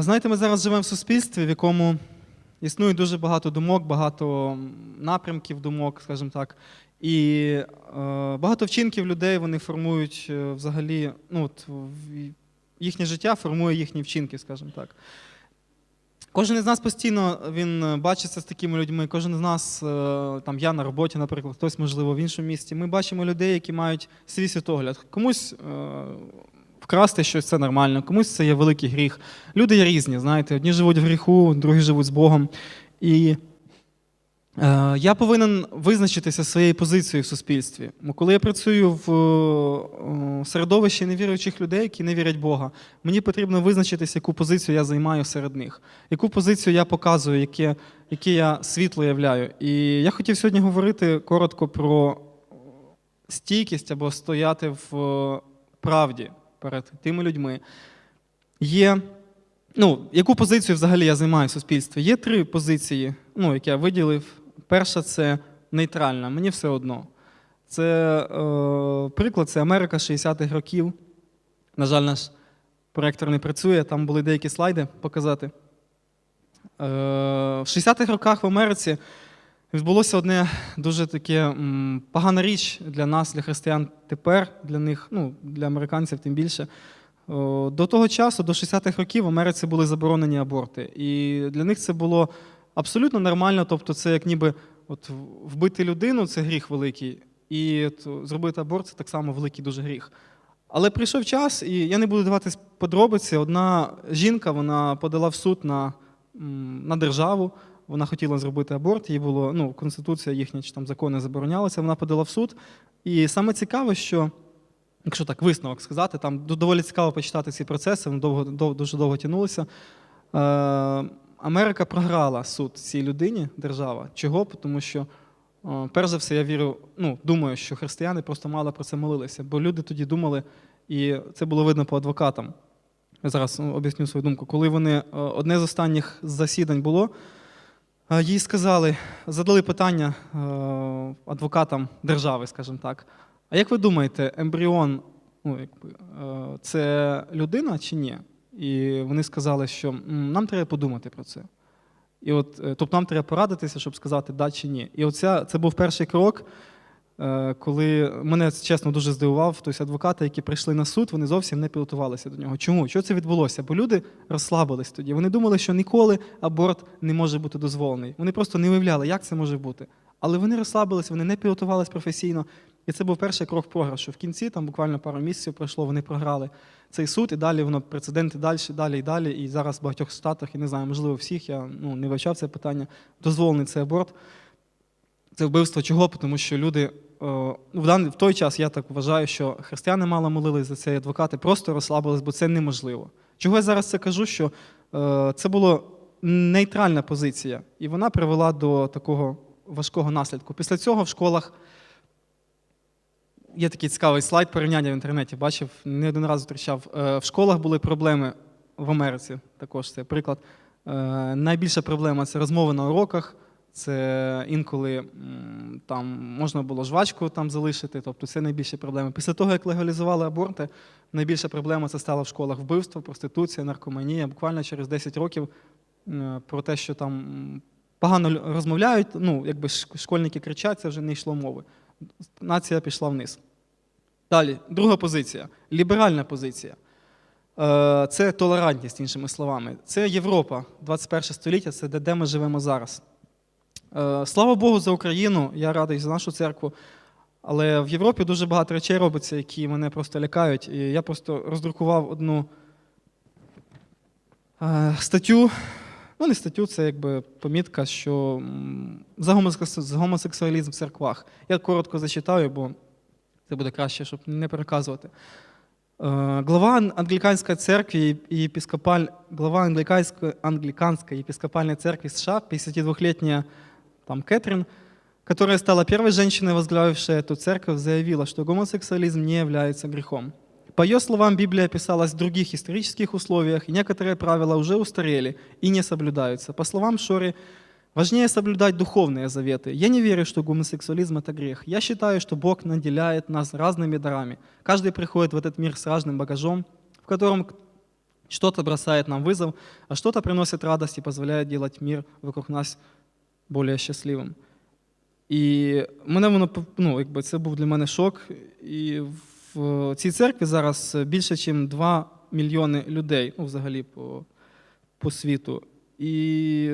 А знаєте, ми зараз живемо в суспільстві, в якому існує дуже багато думок, багато напрямків думок, скажімо так. І е, багато вчинків людей вони формують е, взагалі, ну, от, їхнє життя формує їхні вчинки, скажімо так. Кожен із нас постійно він е, бачиться з такими людьми. Кожен з нас, е, там я на роботі, наприклад, хтось, можливо, в іншому місті. Ми бачимо людей, які мають свій світогляд. Комусь е, вкрасти щось це нормально, комусь це є великий гріх. Люди є різні, знаєте, одні живуть в гріху, другі живуть з Богом. І е, я повинен визначитися своєю позицією в суспільстві. Бо коли я працюю в е, середовищі невіруючих людей, які не вірять Бога, мені потрібно визначитися, яку позицію я займаю серед них, яку позицію я показую, яке, яке я світло являю. І я хотів сьогодні говорити коротко про стійкість або стояти в е, правді перед тими людьми. Є, ну, яку позицію взагалі я займаю в суспільстві? Є три позиції, ну, які я виділив. Перша це нейтральна, мені все одно. Це е, приклад, це Америка 60-х років. На жаль, наш проектор не працює, там були деякі слайди показати. Е, в 60-х роках в Америці відбулося одне дуже таке погана річ для нас, для християн тепер, для них, ну, для американців тим більше. До того часу, до 60-х років, в Америці були заборонені аборти. І для них це було абсолютно нормально. Тобто, це як ніби от вбити людину це гріх великий, і от, зробити аборт це так само великий дуже гріх. Але прийшов час, і я не буду давати подробиці. Одна жінка вона подала в суд на, на державу. Вона хотіла зробити аборт, їй було ну, конституція їхня чи там закони заборонялися. Вона подала в суд. І саме цікаве, що якщо так висновок сказати, там доволі цікаво почитати ці процеси, вони довго, дов- дуже довго тягнулися. Е, Америка програла суд цій людині, держава. Чого? Тому що, е, перш за все, я вірю, ну, думаю, що християни просто мало про це молилися, бо люди тоді думали, і це було видно по адвокатам. Я зараз ну, об'ясню свою думку. Коли вони е, одне з останніх засідань було, їй сказали, задали питання е, адвокатам держави, скажімо так. А як ви думаєте, ембріон ну, якби, е, це людина чи ні? І вони сказали, що нам треба подумати про це. І от, е, тобто нам треба порадитися, щоб сказати да чи ні. І оця, це був перший крок, коли мене чесно дуже здивував. Тобто адвокати, які прийшли на суд, вони зовсім не підготувалися до нього. Чому? Що це відбулося? Бо люди розслабились тоді. Вони думали, що ніколи аборт не може бути дозволений. Вони просто не уявляли, як це може бути. Але вони розслабились, вони не підготувались професійно. І це був перший крок програшу. В кінці, там буквально пару місяців пройшло, вони програли цей суд, і далі воно прецеденти далі, далі і далі. І зараз в багатьох штатах, я не знаю, можливо, всіх, я ну, не вивчав це питання. Дозволений цей аборт. Це вбивство чого? Тому що люди е, в, даний, в той час я так вважаю, що християни мало молились за це, адвокати просто розслабились, бо це неможливо. Чого я зараз це кажу? Що е, це була нейтральна позиція, і вона привела до такого важкого наслідку. Після цього в школах є такий цікавий слайд порівняння в інтернеті. Бачив, не один раз зустрічав. Е, В школах були проблеми в Америці. Також це приклад. Е, Найбільша проблема це розмови на уроках. Це інколи там можна було жвачку там залишити, тобто це найбільші проблеми. Після того, як легалізували аборти, найбільша проблема це стало в школах вбивство, проституція, наркоманія. Буквально через 10 років про те, що там погано розмовляють, ну, якби школьники кричать, це вже не йшло мови. Нація пішла вниз. Далі, друга позиція ліберальна позиція. Е, Це толерантність, іншими словами. Це Європа, 21 століття, це де ми живемо зараз. Е, Слава Богу за Україну, я радий за нашу церкву. Але в Європі дуже багато речей робиться, які мене просто лякають. І я просто роздрукував одну е, статтю. Ну, не статтю, це якби помітка, що за гомосексуалізм в церквах. Я коротко зачитаю, бо це буде краще, щоб не переказувати. Е, Глава Ан- англіканської церкви і епископаль... глава англіканської, англиканской епископальной церкви США, 52-летняя там, Кэтрин, которая стала первой женщиной, возглавившей эту церковь, заявила, что гомосексуализм не является грехом. По ее словам, Библия писалась в других исторических условиях, и некоторые правила уже устарели и не соблюдаются. По словам Шори, важнее соблюдать духовные заветы. Я не верю, что гомосексуализм – это грех. Я считаю, что Бог наделяет нас разными дарами. Каждый приходит в этот мир с разным багажом, в котором Что-то бросает нам вызов, а что-то приносит радость и позволяет делать мир вокруг нас более щасливим. І мене воно ну, якби це був для мене шок. І в цій церкві зараз більше, ніж 2 мільйони людей, ну, взагалі по, по світу. І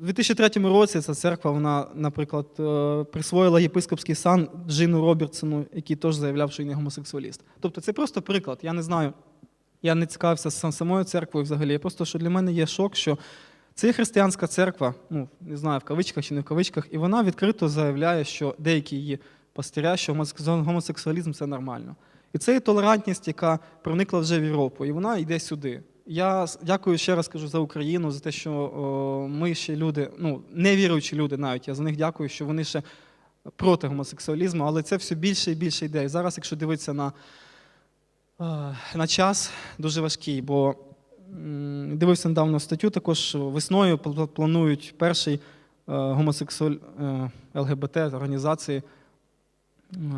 в 2003 році ця церква, вона, наприклад, е, присвоїла єпископський сан Джину Робертсону, який теж заявляв, що він є гомосексуаліст. Тобто це просто приклад. Я не знаю, я не цікавився сам- самою церквою взагалі. Просто що для мене є шок, що це є християнська церква, ну не знаю, в кавичках чи не в кавичках, і вона відкрито заявляє, що деякі її пастиря, що гомосексуалізм це нормально. І це є толерантність, яка проникла вже в Європу, і вона йде сюди. Я дякую ще раз кажу за Україну, за те, що о, ми ще люди, ну невіруючі люди навіть. Я за них дякую, що вони ще проти гомосексуалізму, але це все більше і більше йде. І зараз, якщо дивитися на, е, на час, дуже важкий, бо дивився недавно статтю, також весною планують перший е, гомосексуаль е, ЛГБТ організації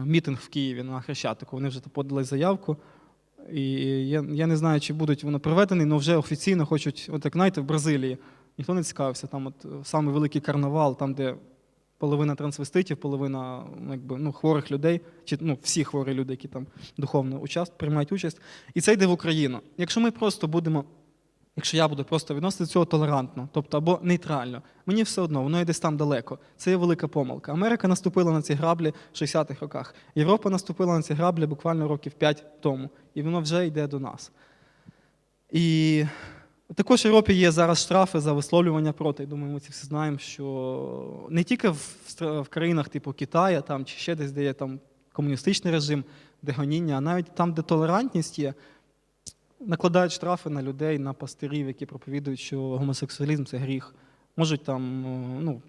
мітинг в Києві на Хрещатику. Вони вже подали заявку. І я, я не знаю, чи будуть вони проведені, але вже офіційно хочуть, от як знаєте, в Бразилії. Ніхто не цікавився. Там от е, самий великий карнавал, там, де половина трансвеститів, половина ну, якби, ну, хворих людей, чи ну, всі хворі люди, які там духовно участ, приймають участь. І це йде в Україну. Якщо ми просто будемо, якщо я буду просто відносити до цього толерантно, тобто або нейтрально, мені все одно, воно йде там далеко. Це є велика помилка. Америка наступила на ці граблі в 60-х роках. Європа наступила на ці граблі буквально років 5 тому, і воно вже йде до нас. І також в Європі є зараз штрафи за висловлювання проти. Думаю, ми це всі знаємо, що не тільки в, країнах типу Китаю там, чи ще десь, де є там комуністичний режим, де гоніння, а навіть там, де толерантність є, накладають штрафи на людей, на пастирів, які проповідують, що гомосексуалізм це гріх. Можуть там, е, ну,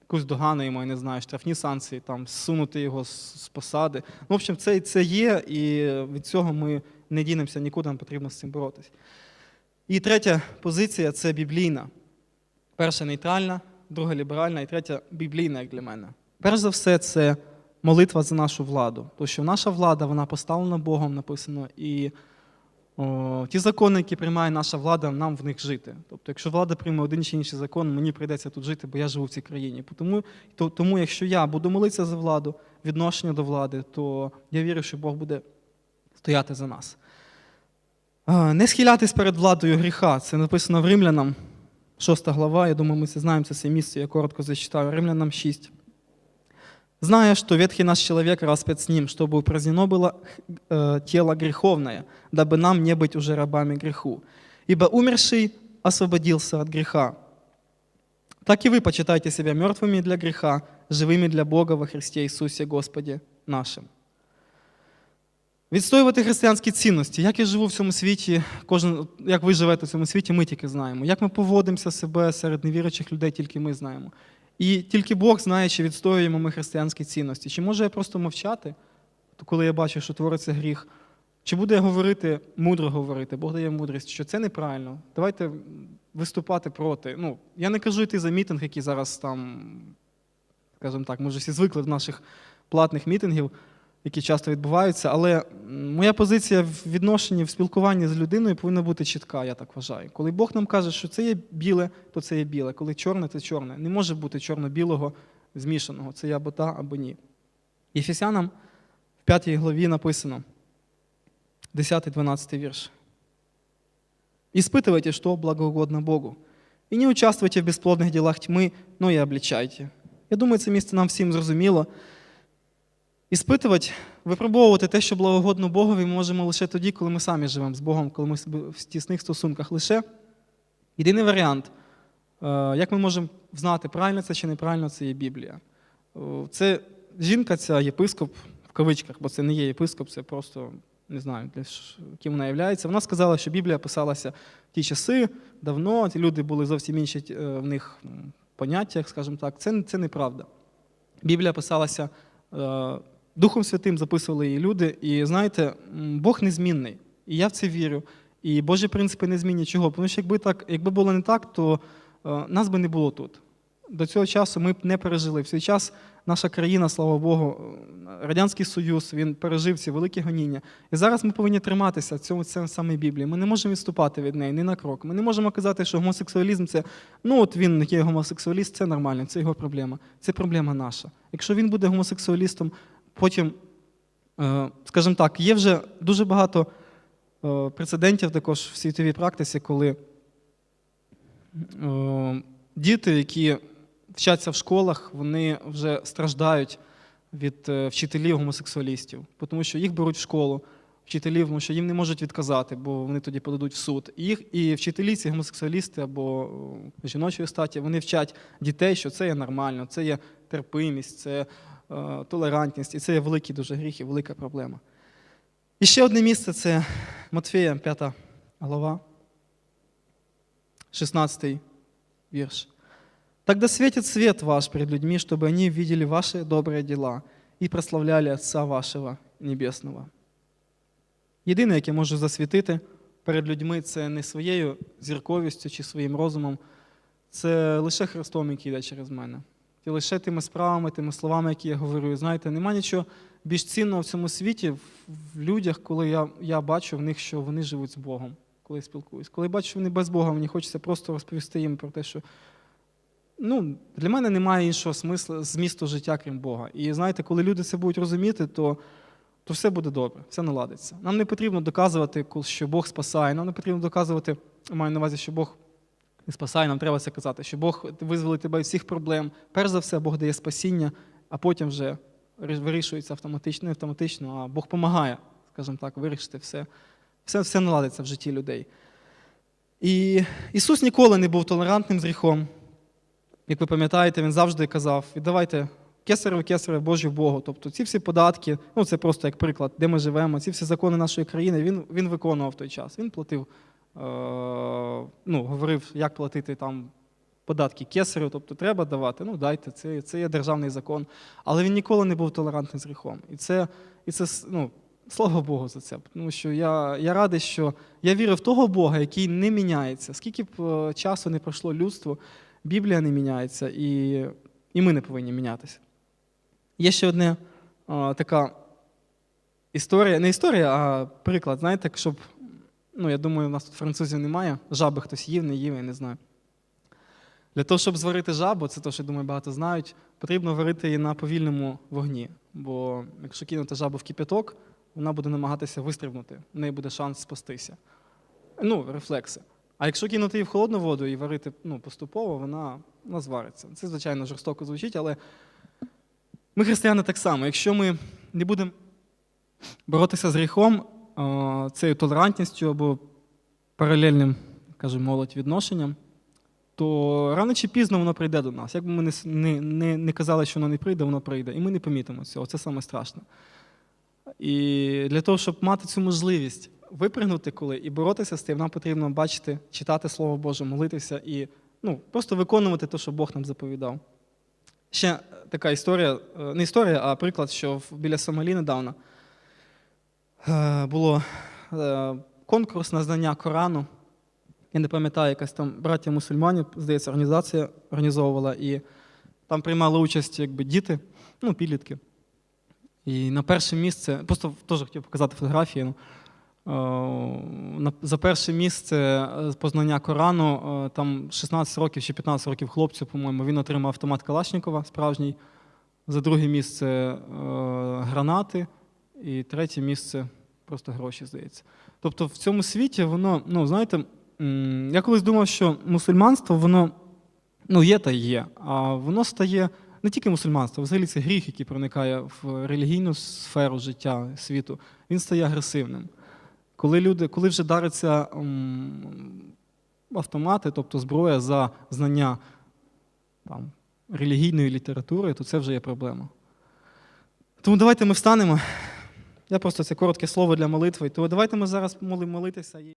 якусь догану йому, я не знаю, штрафні санкції, там, зсунути його з, посади. Ну, в общем, це, це є, і від цього ми не дінемося нікуди, нам потрібно з цим боротися. І третя позиція це біблійна. Перша нейтральна, друга ліберальна і третя біблійна, як для мене. Перш за все, це молитва за нашу владу. Тому що наша влада вона поставлена Богом, написано, і ті закони, які приймає наша влада, нам в них жити. Тобто, якщо влада прийме один чи інший закон, мені прийдеться тут жити, бо я живу в цій країні. Тому, то, тому якщо я буду молитися за владу, відношення до влади, то я вірю, що Бог буде стояти за нас. Не схилятись перед владою гріха. Це написано в Римлянам, 6 глава. Я думаю, ми це знаємо це місце, я коротко зачитаю. Римлянам 6 Зная, что ветхий наш человек распят с ним, чтобы упразднено было э, тело греховное, дабы нам не быть уже рабами греху. Ибо умерший освободился от греха. Так и вы почитайте себя мертвыми для греха, живыми для Бога во Христе Иисусе Господе нашим. Відстоювати християнські цінності. Як я живу в цьому світі, кожен, як ви живете в цьому світі, ми тільки знаємо. Як ми поводимося себе серед невіруючих людей, тільки ми знаємо. І тільки Бог знає, чи відстоюємо ми християнські цінності. Чи можу я просто мовчати, коли я бачу, що твориться гріх? Чи буду я говорити, мудро говорити, Бог дає мудрість, що це неправильно. Давайте виступати проти. Ну, я не кажу йти за мітинг, який зараз там, скажімо так, ми вже всі звикли в наших платних мітингів, які часто відбуваються, але моя позиція в відношенні, в спілкуванні з людиною повинна бути чітка, я так вважаю. Коли Бог нам каже, що це є біле, то це є біле. Коли чорне, це чорне. Не може бути чорно-білого змішаного. Це є або та, або ні. Єфесянам в 5 главі написано, 10-12 вірш. Испытывайте, что благоугодно Богу. І не участвуйте в безплодних ділах тьми, но і обличайте. Я думаю, це місце нам всім зрозуміло. Іспитувати, випробовувати те, що благогодно Богові, ми можемо лише тоді, коли ми самі живемо з Богом, коли ми в тісних стосунках. Лише єдиний варіант, е, як ми можемо знати, правильно це чи неправильно, це є Біблія. Е, Це жінка, ця єпископ, в кавичках, бо це не є єпископ, це просто не знаю, ким вона являється. Вона сказала, що Біблія писалася в ті часи, давно, ті люди були зовсім інші е, в них поняттях, скажімо так. Це, це неправда. Біблія писалася Духом Святим, записували її люди. І знаєте, Бог незмінний. І я в це вірю. І Божі принципи не змінять чого. Тому що якби так, якби було не так, то е, нас би не було тут. до цього часу ми б не пережили. В цей час наша країна, слава Богу, е, Радянський Союз, він пережив ці великі гоніння. І зараз ми повинні триматися цього це саме Біблії. Ми не можемо відступати від неї ні на крок. Ми не можемо казати, що гомосексуалізм це ну от він є гомосексуаліст, це нормально, це його проблема. Це проблема наша. Якщо він буде гомосексуалістом, потім, е, скажімо так, є вже дуже багато е, прецедентів також в світовій практиці, коли е, діти, які вчаться в школах, вони вже страждають від вчителів гомосексуалістів, тому що їх беруть в школу. Вчителів, тому що їм не можуть відказати, бо вони тоді подадуть в суд. І їх і вчителі, ці гомосексуалісти або жіночої статі, вони вчать дітей, що це є нормально, це є терпимість, це толерантність, і це є великий дуже гріх і велика проблема. І ще одне місце це Матфея, 5 глава, 16 вірш. Тогда светит свет ваш перед людьми, чтобы они видели ваши добрые дела и прославляли Отца вашего Небесного. Єдине, яке може засвітити перед людьми, це не своєю зірковістю чи своїм розумом, це лише Христом, який йде через мене. І лише тими справами, тими словами, які я говорю. Знаєте, нема нічого більш цінного в цьому світі в, людях, коли я, я бачу в них, що вони живуть з Богом, коли я спілкуюсь. Коли я бачу, що вони без Бога, мені хочеться просто розповісти їм про те, що ну, для мене немає іншого смислу, змісту життя, крім Бога. І знаєте, коли люди це будуть розуміти, то, то все буде добре, все наладиться. Нам не потрібно доказувати, що Бог спасає. Нам не потрібно доказувати, маю на увазі, що Бог не спасає, нам треба це казати, що Бог визволить тебе від всіх проблем. Перш за все, Бог дає спасіння, а потім вже вирішується автоматично, не автоматично, а Бог допомагає, скажімо так, вирішити все. Все, все наладиться в житті людей. І Ісус ніколи не був толерантним з гріхом. Як ви пам'ятаєте, він завжди казав: віддавайте кесареве, кесареве, Божу Богу. Тобто ці всі податки, ну це просто як приклад, де ми живемо, ці всі закони нашої країни, він, він виконував в той час. Він платив, ну, говорив, як платити там податки кесарю, тобто треба давати, ну дайте, це, це є державний закон. Але він ніколи не був толерантним з гріхом. І це, і це ну, слава Богу за це. Тому що я, я радий, що я вірю в того Бога, який не міняється. Скільки б е, часу не пройшло людство, Біблія не міняється, і, і ми не повинні мінятися. Є ще одна така історія, не історія, а приклад, знаєте, щоб, ну, я думаю, у нас тут французів немає, жаби хтось їв, не їв, я не знаю. Для того, щоб зварити жабу, це те, що я думаю, багато знають, потрібно варити її на повільному вогні. Бо якщо кинути жабу в кипяток, вона буде намагатися вистрибнути, в неї буде шанс спастися. Ну, рефлекси. А якщо кинути її в холодну воду і варити ну, поступово, вона, вона звариться. Це, звичайно, жорстоко звучить, але ми, християни, так само. Якщо ми не будемо боротися з гріхом, цією толерантністю або паралельним, кажу, молодь відношенням, то рано чи пізно воно прийде до нас. Як би ми не, не, не, казали, що воно не прийде, воно прийде. І ми не помітимо цього. Це саме страшне. І для того, щоб мати цю можливість випригнути коли і боротися з тим, нам потрібно бачити, читати Слово Боже, молитися і ну, просто виконувати те, що Бог нам заповідав. Ще така історія, е, не історія, а приклад, що біля Сомалі недавно е, було е, конкурс на знання Корану. Я не пам'ятаю, якась там браття мусульманів, здається, організація організовувала, і там приймали участь якби, діти, ну, підлітки. І на перше місце, просто теж хотів показати фотографії. Ну, е, за перше місце е, познання Корану, е, там 16 років чи 15 років хлопцю, по-моєму, він отримав автомат Калашникова справжній. За друге місце е, гранати, і третє місце просто гроші, здається. Тобто в цьому світі воно, ну, знаєте, я колись думав, що мусульманство, воно ну, є та є, а воно стає не тільки мусульманство, взагалі це гріх, який проникає в релігійну сферу життя світу, він стає агресивним. Коли люди, коли вже дариться автомати, тобто зброя за знання там, релігійної літератури, то це вже є проблема. Тому давайте ми встанемо. Я просто це коротке слово для молитви. То давайте ми зараз молимо молитися.